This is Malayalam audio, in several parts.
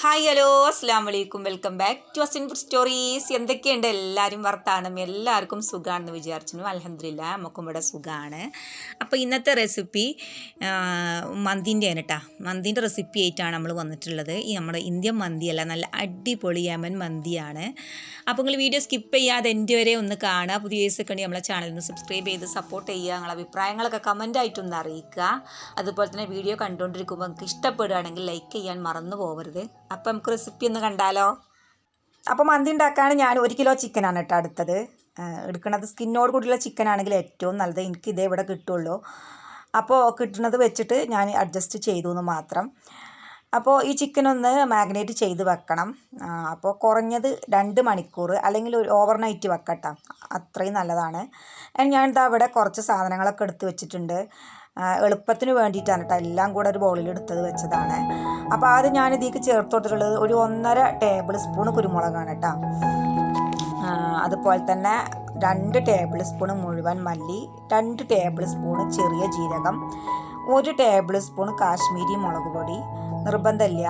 ഹായ് ഹലോ അസ്സാം വലൈക്കും welcome back to Asin food stories എന്തൊക്കെയുണ്ട്? എല്ലാവരും വർത്താനം. എല്ലാവർക്കും സുഖമാണെന്ന് വിചാരിച്ചു അലഹമില്ല നമുക്കും ഇവിടെ സുഖമാണ് അപ്പോൾ ഇന്നത്തെ റെസിപ്പി മന്തിന്റെ ആണ് മന്തിന്റെ റെസിപ്പി ആയിട്ടാണ് നമ്മൾ വന്നിട്ടുള്ളത്. ഈ നമ്മുടെ ഇന്ത്യൻ മന്തിയല്ല നല്ല അടിപൊളി യമൻ മന്തിയാണ്. അപ്പോൾ നിങ്ങൾ വീഡിയോ സ്കിപ്പ് ചെയ്യാതെ എന്റെ വരെ ഒന്ന് കാണുക. പുതിയ ദിവസമൊക്കെ ഉണ്ടെങ്കിൽ നമ്മളെ ചാനൽ ഒന്ന് സബ്സ്ക്രൈബ് ചെയ്ത് സപ്പോർട്ട് ചെയ്യുക. നിങ്ങളെ അഭിപ്രായങ്ങളൊക്കെ കമന്റായിട്ടൊന്ന് അറിയിക്കുക. അതുപോലെ തന്നെ വീഡിയോ കണ്ടുകൊണ്ടിരിക്കുമ്പോൾ നിങ്ങൾക്ക് ഇഷ്ടപ്പെടുകയാണെങ്കിൽ ലൈക്ക് ചെയ്യാൻ മറന്നു പോകരുത് അപ്പം നമുക്ക് റെസിപ്പി ഒന്ന് കണ്ടാലോ? അപ്പം മന്തി ഉണ്ടാക്കാൻ ഞാൻ ഒരു കിലോ ചിക്കനാണ് കേട്ടോ അടുത്തത് എടുക്കുന്നത് സ്കിന്നോട് കൂടിയുള്ള ചിക്കൻ ആണെങ്കിൽ ഏറ്റവും നല്ലത് എനിക്ക് ഇതേ ഇവിടെ കിട്ടുള്ളൂ. അപ്പോൾ കിട്ടുന്നത് വെച്ചിട്ട് ഞാൻ അഡ്ജസ്റ്റ് ചെയ്തു എന്ന് മാത്രം. അപ്പോൾ ഈ ചിക്കൻ ഒന്ന് മാഗ്നേറ്റ് ചെയ്ത് വെക്കണം. അപ്പോൾ കുറഞ്ഞത് രണ്ട് മണിക്കൂർ അല്ലെങ്കിൽ ഒരു ഓവർനൈറ്റ് വെക്കട്ടെ. അത്രയും നല്ലതാണ്. ഞാൻ ഇതാ ഇവിടെ കുറച്ച് സാധനങ്ങളൊക്കെ എടുത്ത് വെച്ചിട്ടുണ്ട്. എളുപ്പത്തിന് വേണ്ടിയിട്ടാണ് കേട്ടോ എല്ലാം കൂടെ ഒരു ബൗളിൽ എടുത്തത് വെച്ചതാണ്. അപ്പോൾ ആദ്യം ഞാൻ ഇതിലേക്ക് ചേർത്ത് ഒരു ഒന്നര ടേബിൾ സ്പൂൺ കുരുമുളകാണ് കേട്ടോ അതുപോലെ തന്നെ രണ്ട് ടേബിൾ സ്പൂൺ മുഴുവൻ മല്ലി രണ്ട് ടേബിൾ സ്പൂൺ ചെറിയ ജീരകം ഒരു ടേബിൾ സ്പൂൺ കാശ്മീരി മുളക് പൊടി നിർബന്ധമില്ല.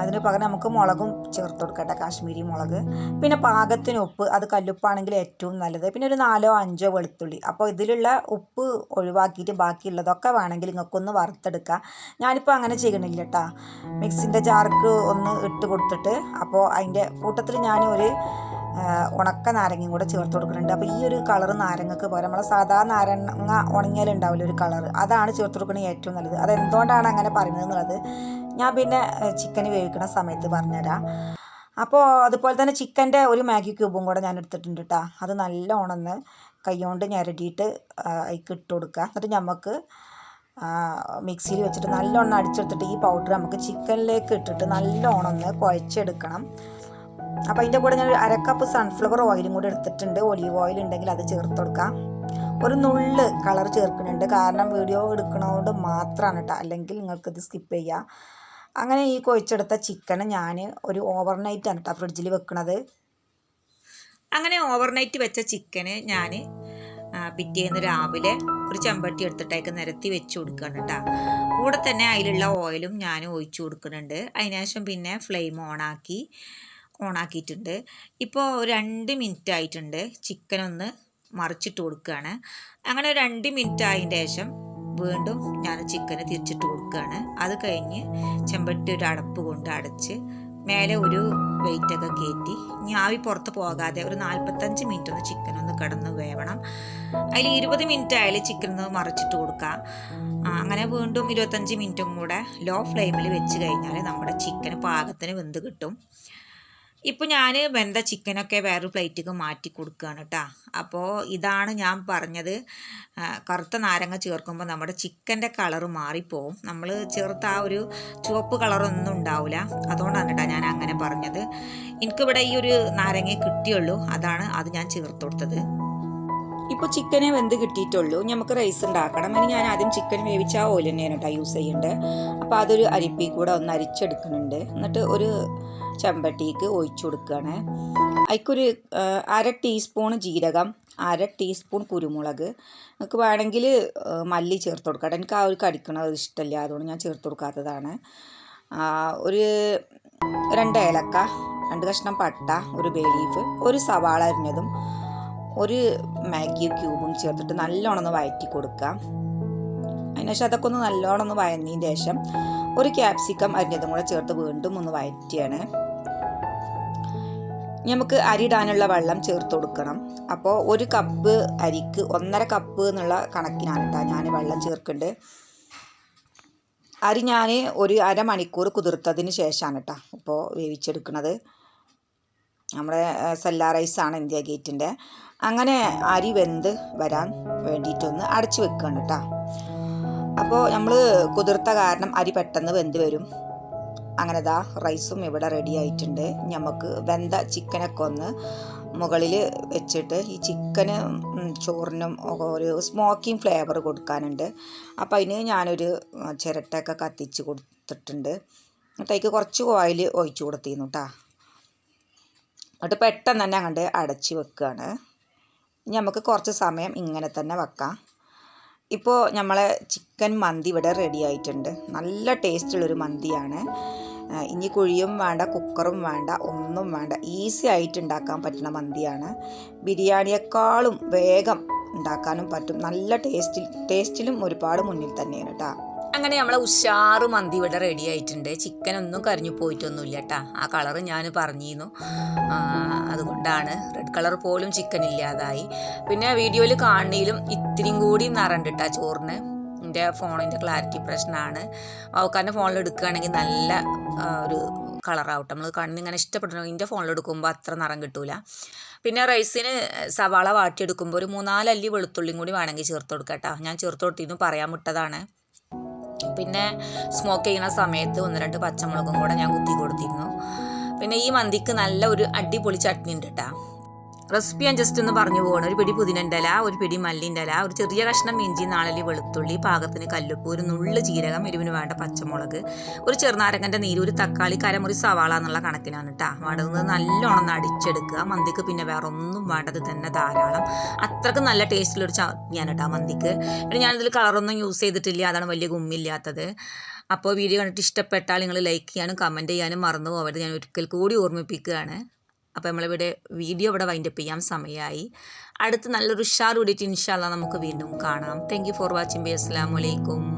അതിന് പകരം നമുക്ക് മുളകും ചേർത്ത് കൊടുക്കട്ടെ കാശ്മീരി മുളക്. പിന്നെ പാകത്തിന് ഉപ്പ് അത് കല്ലുപ്പാണെങ്കിൽ ഏറ്റവും നല്ലത്. പിന്നെ ഒരു നാലോ അഞ്ചോ വെളുത്തുള്ളി. അപ്പോൾ ഇതിലുള്ള ഉപ്പ് ഒഴിവാക്കിയിട്ട് ബാക്കിയുള്ളതൊക്കെ വേണമെങ്കിൽ നിങ്ങൾക്കൊന്ന് വറുത്തെടുക്കാം. ഞാനിപ്പോൾ അങ്ങനെ ചെയ്യണില്ല കേട്ടോ മിക്സിന്റെ ജാർക്ക് ഒന്ന് ഇട്ട് കൊടുത്തിട്ട് അപ്പോൾ അതിന്റെ കൂട്ടത്തിൽ ഞാൻ ഒരു ഉണക്ക നാരങ്ങയും കൂടെ ചേർത്ത് കൊടുക്കുന്നുണ്ട്. അപ്പോൾ ഈ ഒരു കളർ നാരങ്ങക്ക് പകരം. നമ്മളെ സാധാ നാരങ്ങ ഉണങ്ങിയാലുണ്ടാവില്ല ഒരു കളർ അതാണ് ചേർത്ത് കൊടുക്കുന്നത് ഏറ്റവും നല്ലത്. അതെന്തുകൊണ്ടാണ് അങ്ങനെ പറയുന്നത് എന്നുള്ളത് ഞാൻ പിന്നെ ചിക്കൻ വേവിക്കുന്ന സമയത്ത് പറഞ്ഞുതരാം അപ്പോൾ അതുപോലെ തന്നെ ചിക്കന്റെ ഒരു മാഗി ക്യൂബും കൂടെ ഞാൻ എടുത്തിട്ടുണ്ട് കേട്ടോ അത് നല്ല ഉണന്ന് കൈകൊണ്ട് ഞരടിയിട്ട് അതിക്ക് ഇട്ട് കൊടുക്കുക എന്നിട്ട് നമുക്ക് മിക്സിയിൽ വെച്ചിട്ട് നല്ലോണം അടിച്ചെടുത്തിട്ട് ഈ പൗഡർ നമുക്ക് ചിക്കനിലേക്ക് ഇട്ടിട്ട് നല്ലോണം ഒന്ന് കുഴച്ചെടുക്കണം. അപ്പോൾ അതിന്റെ കൂടെ ഞാൻ ഒരു അരക്കപ്പ് സൺഫ്ലവർ ഓയിലും കൂടെ എടുത്തിട്ടുണ്ട്. ഒലീവ് ഓയിൽ ഉണ്ടെങ്കിൽ അത് ചേർത്ത് കൊടുക്കാം. ഒരു നുള്ള് കളർ ചേർക്കുന്നുണ്ട്. കാരണം വീഡിയോ എടുക്കണതുകൊണ്ട് മാത്രമാണ് കേട്ടോ അല്ലെങ്കിൽ നിങ്ങൾക്കിത് സ്കിപ്പ് ചെയ്യാം. അങ്ങനെ ഈ കുഴച്ചെടുത്ത ചിക്കൻ ഞാൻ ഒരു ഓവർനൈറ്റാണ് കേട്ടോ ഫ്രിഡ്ജിൽ വെക്കണത്. അങ്ങനെ ഓവർനൈറ്റ് വെച്ച ചിക്കന് ഞാൻ പിറ്റേന്ന് രാവിലെ ഒരു ചെമ്പട്ടി എടുത്തിട്ടേക്ക് നിരത്തി വെച്ച് കൊടുക്കുകയാണ് കേട്ടോ കൂടെ തന്നെ അതിലുള്ള ഓയിലും ഞാൻ ഒഴിച്ചു കൊടുക്കുന്നുണ്ട്. അതിനുശേഷം പിന്നെ ഫ്ലെയിം ഓണാക്കി ഓണാക്കിയിട്ടുണ്ട് ഇപ്പോൾ രണ്ട് മിനിറ്റ് ആയിട്ടുണ്ട് ചിക്കൻ ഒന്ന് മറിച്ചിട്ട് കൊടുക്കുകയാണ് അങ്ങനെ രണ്ട് മിനിറ്റ് ആയതിന്റെ ശേഷം വീണ്ടും ഞാൻ ചിക്കന് തിരിച്ചിട്ട് കൊടുക്കുകയാണ്. അത് കഴിഞ്ഞ് ചെമ്പട്ടി ഒരു അടപ്പ് കൊണ്ട് അടച്ച് മേലെ ഒരു വെയിറ്റൊക്കെ കയറ്റി ഇനി ആവി പുറത്ത് പോകാതെ ഒരു നാൽപ്പത്തഞ്ച് മിനിറ്റ് ഒന്ന് ചിക്കൻ ഒന്ന് കിടന്ന് വേവണം. അതിൽ ഇരുപത് മിനിറ്റ് ആയാലും ചിക്കൻ ഒന്ന് മറിച്ചിട്ട് കൊടുക്കുക അങ്ങനെ വീണ്ടും ഇരുപത്തഞ്ച് മിനിറ്റും കൂടെ ലോ ഫ്ലെയിമിൽ വെച്ച് കഴിഞ്ഞാൽ നമ്മുടെ ചിക്കൻ പാകത്തിന് വെന്ത് കിട്ടും. ഇപ്പോൾ ഞാൻ വെന്ത ചിക്കനൊക്കെ വേറൊരു പ്ലേറ്റിക്ക് മാറ്റി കൊടുക്കുകയാണ് കേട്ടോ അപ്പോൾ ഇതാണ് ഞാൻ പറഞ്ഞത്. കറുത്ത നാരങ്ങ ചേർക്കുമ്പോൾ നമ്മുടെ ചിക്കന്റെ കളറ് മാറിപ്പോവും. നമ്മൾ ചേർത്ത ആ ഒരു ചുവപ്പ് കളറൊന്നും ഉണ്ടാവില്ല അതുകൊണ്ടാണ് കേട്ടോ ഞാൻ അങ്ങനെ പറഞ്ഞത്. എനിക്കിവിടെ ഈ ഒരു നാരങ്ങ കിട്ടിയുള്ളൂ. അതാണ് അത് ഞാൻ ചേർത്ത് കൊടുത്തത്. ഇപ്പോൾ ചിക്കനെ വെന്ത് കിട്ടിയിട്ടുള്ളൂ. നമുക്ക് റൈസ് ഉണ്ടാക്കണം. ഇനി ഞാൻ ആദ്യം ചിക്കൻ വേവിച്ച ആ ഓയിൽ തന്നെയാണ് കേട്ടോ യൂസ് ചെയ്യുന്നുണ്ട് അപ്പോൾ അതൊരു അരിപ്പി കൂടെ ഒന്ന് അരിച്ചെടുക്കുന്നുണ്ട്. എന്നിട്ട് ഒരു ചെമ്പട്ടിക്ക് ഒഴിച്ചു കൊടുക്കുകയാണ്. അതിക്കൊരു അര ടീസ്പൂൺ ജീരകം അര ടീസ്പൂൺ കുരുമുളക്. നിങ്ങൾക്ക് വേണമെങ്കിൽ മല്ലി ചേർത്ത് കൊടുക്കാം. എനിക്ക് ആ ഒരു കടിക്കണത് ഇഷ്ടമില്ല. അതുകൊണ്ട് ഞാൻ ചേർത്ത് കൊടുക്കാത്തതാണ്. ഒരു രണ്ട് ഏലക്ക രണ്ട് കഷ്ണം പട്ട ഒരു ബേ ലീഫ് ഒരു സവാള അരിഞ്ഞതും ഒരു മാഗി ക്യൂബും ചേർത്തിട്ട് നല്ലോണം ഒന്ന് വഴറ്റി കൊടുക്കാം. അതിനുശേഷം അതൊക്കെ ഒന്ന് നല്ലോണം ഒന്ന് വഴന്നതിന് ശേഷം ഒരു ക്യാപ്സിക്കം അരിഞ്ഞതും കൂടെ ചേർത്ത് വീണ്ടും ഒന്ന് വഴറ്റിയാണ് നമുക്ക് അരിയിടാനുള്ള വെള്ളം ചേർത്ത് കൊടുക്കണം. അപ്പോൾ ഒരു കപ്പ് അരിക്ക് ഒന്നര കപ്പ് എന്നുള്ള കണക്കിനാണ് കേട്ടോ ഞാൻ വെള്ളം ചേർക്കുന്നുണ്ട് അരി ഞാൻ ഒരു അരമണിക്കൂർ കുതിർത്തതിന് ശേഷമാണ് കേട്ടോ ഇപ്പോൾ വേവിച്ചെടുക്കുന്നത് നമ്മുടെ സെല്ല റൈസാണ് ഇന്ത്യ ഗേറ്റിന്റെ അങ്ങനെ അരി വെന്ത് വരാൻ വേണ്ടിയിട്ടൊന്ന് അടച്ചു വെക്കുകയാണ് കേട്ടോ അപ്പോൾ നമ്മൾ കുതിർത്ത കാരണം അരി പെട്ടെന്ന് വെന്ത് വരും. അങ്ങനെ ദാ റൈസും ഇവിടെ റെഡി ആയിട്ടുണ്ട്. നമുക്ക് വെന്ത ചിക്കനൊക്കെ ഒന്ന് മുകളിൽ വെച്ചിട്ട് ഈ ചിക്കന് ചോറിനും ഒരു സ്മോക്കിംഗ് ഫ്ലേവർ കൊടുക്കാനുണ്ട്. അപ്പോൾ അതിന് ഞാനൊരു ചിരട്ടയൊക്കെ കത്തിച്ച് കൊടുത്തിട്ടുണ്ട്. എന്നിട്ടേക്ക് കുറച്ച് ഓയിൽ ഒഴിച്ചു കൊടുത്തിരുന്നു കേട്ടോ എന്നിട്ട് പെട്ടെന്ന് തന്നെ അങ്ങോട്ട് അടച്ച് വെക്കുകയാണ് നമുക്ക് കുറച്ച് സമയം ഇങ്ങനെ തന്നെ വെക്കാം. ഇപ്പോൾ നമ്മളെ ചിക്കൻ മന്തി ഇവിടെ റെഡി ആയിട്ടുണ്ട്. നല്ല ടേസ്റ്റുള്ളൊരു മന്തിയാണ്. ഇനി കുഴിയും വേണ്ട കുക്കറും വേണ്ട ഒന്നും വേണ്ട. ഈസി ആയിട്ട് ഉണ്ടാക്കാൻ പറ്റുന്ന മന്തിയാണ്. ബിരിയാണിയെക്കാളും വേഗം ഉണ്ടാക്കാനും പറ്റും. നല്ല ടേസ്റ്റിൽ ടേസ്റ്റിലും ഒരുപാട് മുന്നിൽ തന്നെയാണ് കേട്ടോ അങ്ങനെ നമ്മളെ ഉഷാറ് മന്തി ഇവിടെ റെഡി ആയിട്ടുണ്ട്. ചിക്കൻ ഒന്നും കരിഞ്ഞു പോയിട്ടൊന്നുമില്ല കേട്ടാ ആ കളർ ഞാൻ പറഞ്ഞിരുന്നു. അതുകൊണ്ടാണ്. റെഡ് കളർ പോലും ചിക്കൻ ഇല്ലാതായി. പിന്നെ വീഡിയോയിൽ കാണുന്നതിലും ഇത്തിരിയും കൂടി നിറണ്ടിട്ടാ ചോറിന്. എന്റെ ഫോണിന്റെ ക്ലാരിറ്റി പ്രശ്നമാണ്. അവക്കാരന്റെ ഫോണിൽ എടുക്കുകയാണെങ്കിൽ നല്ല ഒരു കളറാവട്ടെ. നമ്മൾ കണ്ണിങ്ങനെ ഇഷ്ടപ്പെട്ടു എന്റെ ഫോണിൽ എടുക്കുമ്പോൾ അത്ര നിറം കിട്ടൂല. പിന്നെ റൈസിന് സവാള വാട്ടിയെടുക്കുമ്പോൾ ഒരു മൂന്നാലല്ലി വെളുത്തുള്ളിയും കൂടി വേണമെങ്കിൽ ചേർത്ത് കൊടുക്കാം ഞാൻ ചേർത്ത് കൊടുത്തിരുന്നു പറയാൻ വിട്ടതാണ്. പിന്നെ സ്മോക്ക് ചെയ്യുന്ന സമയത്ത് ഒന്ന് രണ്ട് പച്ചമുളകും കൂടെ ഞാൻ കുത്തി കൊടുത്തിരുന്നു. പിന്നെ ഈ മന്തിക്ക് നല്ല ഒരു അടിപൊളി ചട്നി ഉണ്ട് കേട്ടോ. റെസിപ്പി ഞാൻ ജസ്റ്റ് ഒന്ന് പറഞ്ഞു പോകണം ഒരു പിടി പുതിനന്റെ ഇല ഒരു പിടി മല്ലിന്റെ ഇല ഒരു ചെറിയ കഷ്ണം ഇഞ്ചി നാളലി വെളുത്തുള്ളി പാകത്തിന് കല്ലുപ്പ് ഒരു നുള്ളു ജീരകം എരിവിന് വേണ്ട പച്ചമുളക് ഒരു ചെറുനാരങ്ങന്റെ നീര് ഒരു തക്കാളി കരമുറി സവാള എന്നുള്ള കണക്കിനാണ് കേട്ടോ വേണ്ടത് നല്ലോണം അടിച്ചെടുക്കുക. മന്തിക്ക് പിന്നെ വേറെ ഒന്നും വേണ്ടത് തന്നെ ധാരാളം. അത്രയ്ക്ക് നല്ല ടേസ്റ്റിലൊരു ചട്നിയാണ് കേട്ടോ മന്തിക്ക്. പിന്നെ ഞാനിതിൽ കളറൊന്നും യൂസ് ചെയ്തിട്ടില്ല. അതാണ് വലിയ ഗുമ്മില്ലാത്തത്. അപ്പോൾ വീഡിയോ കണ്ടിട്ട് ഇഷ്ടപ്പെട്ടാൽ നിങ്ങൾ ലൈക്ക് ചെയ്യാനും കമന്റ് ചെയ്യാനും മറന്നു പോകരുത് ഞാൻ ഒരിക്കൽ കൂടി ഓർമ്മിപ്പിക്കുകയാണ്. അപ്പോൾ നമ്മളിവിടെ വീഡിയോ ഇവിടെ വൈൻഡപ്പ് ചെയ്യാൻ സമയമായി. അടുത്ത് നല്ലൊരു ഉഷാർ കൂടിയിട്ട് ഇൻഷാല്ല നമുക്ക് വീണ്ടും കാണാം. താങ്ക് ഫോർ വാച്ചിങ് ബി അസ്സാം വലൈക്കും